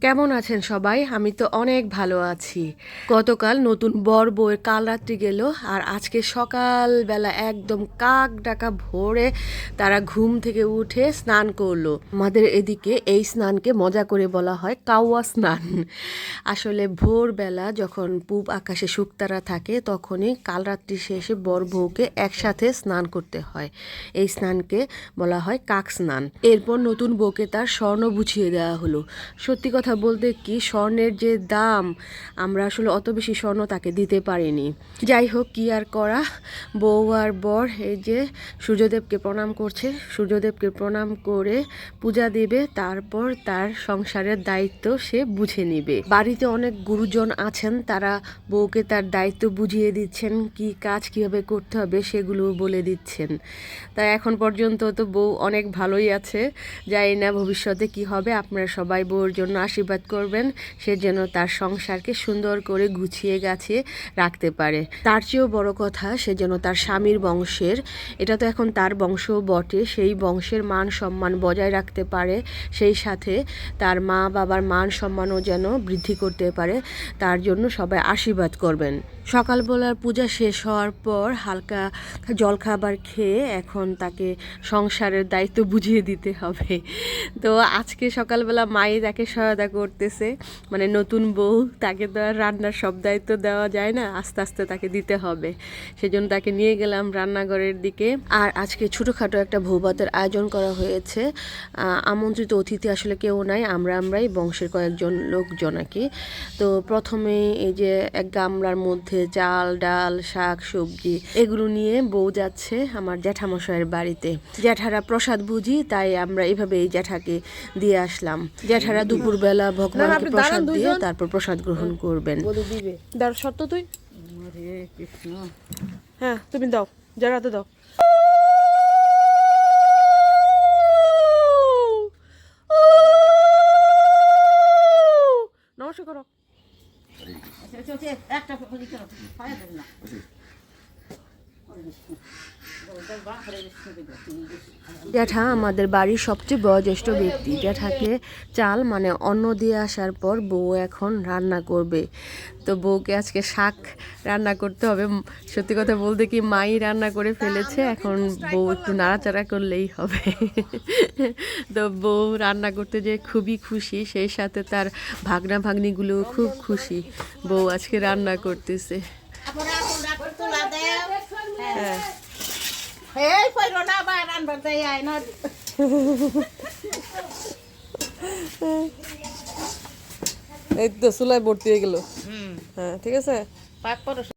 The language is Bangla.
কেমন আছেন সবাই? আমি তো অনেক ভালো আছি। গতকাল নতুন বর বউয়ের কাল রাত্রি গেল আর আজকে সকালবেলা একদম কাক ডাকা ভোরে তারা ঘুম থেকে উঠে স্নান করল। আমাদের এদিকে এই স্নানকে মজা করে বলা হয় কাওয়া স্নান। আসলে ভোরবেলা যখন পূব আকাশে শুকতারা থাকে, তখনই কাল রাত্রি শেষে বর বউকে একসাথে স্নান করতে হয়। এই স্নানকে বলা হয় কাক স্নান। এরপর নতুন বউকে তার স্বর্ণ বুঝিয়ে দেওয়া হলো। সত্যি কথা বলতে কি স্বর্ণের যে দাম, আমরা আসলে অত বেশি স্বর্ণ তাকে দিতে পারিনি। যাই হোক, কি আর করা? বউ আর বর, এই যে সূর্যদেবকে প্রণাম করছে, সূর্যদেবকে প্রণাম করে পূজা দেবে, তারপর তার সংসারের দায়িত্ব সে বুঝে নিবে। বাড়িতে অনেক গুরুজন আছেন, তারা বউকে তার দায়িত্ব বুঝিয়ে দিচ্ছেন, কি কাজ কীভাবে করতে হবে সেগুলো বলে দিচ্ছেন। তাই এখন পর্যন্ত তো বউ অনেক ভালোই আছে, জানি না ভবিষ্যতে কি হবে, আপনারা সবাই বউর জন্য আশীর্বাদ করবেন। সে যেন তার সংসারকে সুন্দর করে গুছিয়ে গাছিয়ে রাখতে পারে। তার চেয়েও বড় কথা, সে যেন তার স্বামীর বংশের, এটা তো এখন তার বংশ বটে, সেই বংশের মান সম্মান বজায় রাখতে পারে। সেই সাথে তার মা বাবার মান সম্মানও যেন বৃদ্ধি করতে পারে, তার জন্য সবাই আশীর্বাদ করবেন। সকালবেলার পূজা শেষ হওয়ার পর হালকা জলখাবার খেয়ে এখন তাকে সংসারের দায়িত্ব বুঝিয়ে দিতে হবে। তো আজকে সকালবেলা মাই তাকে সহায়তা করতেছে। মানে নতুন বউ, তাকে তো আর রান্নার সব দায়িত্ব দেওয়া যায় না, আস্তে আস্তে তাকে দিতে হবে। সেজন্য তাকে নিয়ে গেলাম রান্নাঘরের দিকে। আর আজকে ছোটোখাটো একটা ভূভাতের আয়োজন করা হয়েছে। আমন্ত্রিত অতিথি আসলে কেউ নাই, আমরা আমরাই, বংশের কয়েকজন লোকজন আর তো প্রথমে এই যে এক গামলার মধ্যে চাল, ডাল, শাক, সবজি, এগুলো নিয়ে বউ যাচ্ছে আমার জ্যাঠামশাইয়ের বাড়িতে। জ্যাঠারা প্রসাদ বুঝি, তাই আমরা এভাবে এই জ্যাঠাকে দিয়ে আসলাম। জ্যাঠারা দুপুরবেলা ভগবানকে প্রসাদ দিয়ে তারপর প্রসাদ গ্রহণ করবেন। দিবে। দাও শর্ত তুই। হ্যাঁ তুমি দাও যারা হাতে দাও। নমস্কার করো। জ্যাঠা, আমাদের বাড়ির সবচেয়ে বয়োজ্যেষ্ঠ ব্যক্তি। জ্যাঠাকে চাল মানে অন্ন দিয়ে আসার পর বউ এখন রান্না করবে। তো বউকে আজকে শাক রান্না করতে হবে। সত্যি কথা বলতে কি, মাই রান্না করে ফেলেছে। এখন বউ একটু নাড়াচাড়া করলেই হবে। তো বউ রান্না করতে যে খুবই খুশি, সেই সাথে তার ভাগনা ভাগ্নিগুলোও খুব খুশি। বউ আজকে রান্না করতেছে। এই পয়লো না বা রানবার যাই আয় না। এই তো চুলায় ভর্তি হয়ে গেল। হ্যাঁ ঠিক আছে? পাক পরশ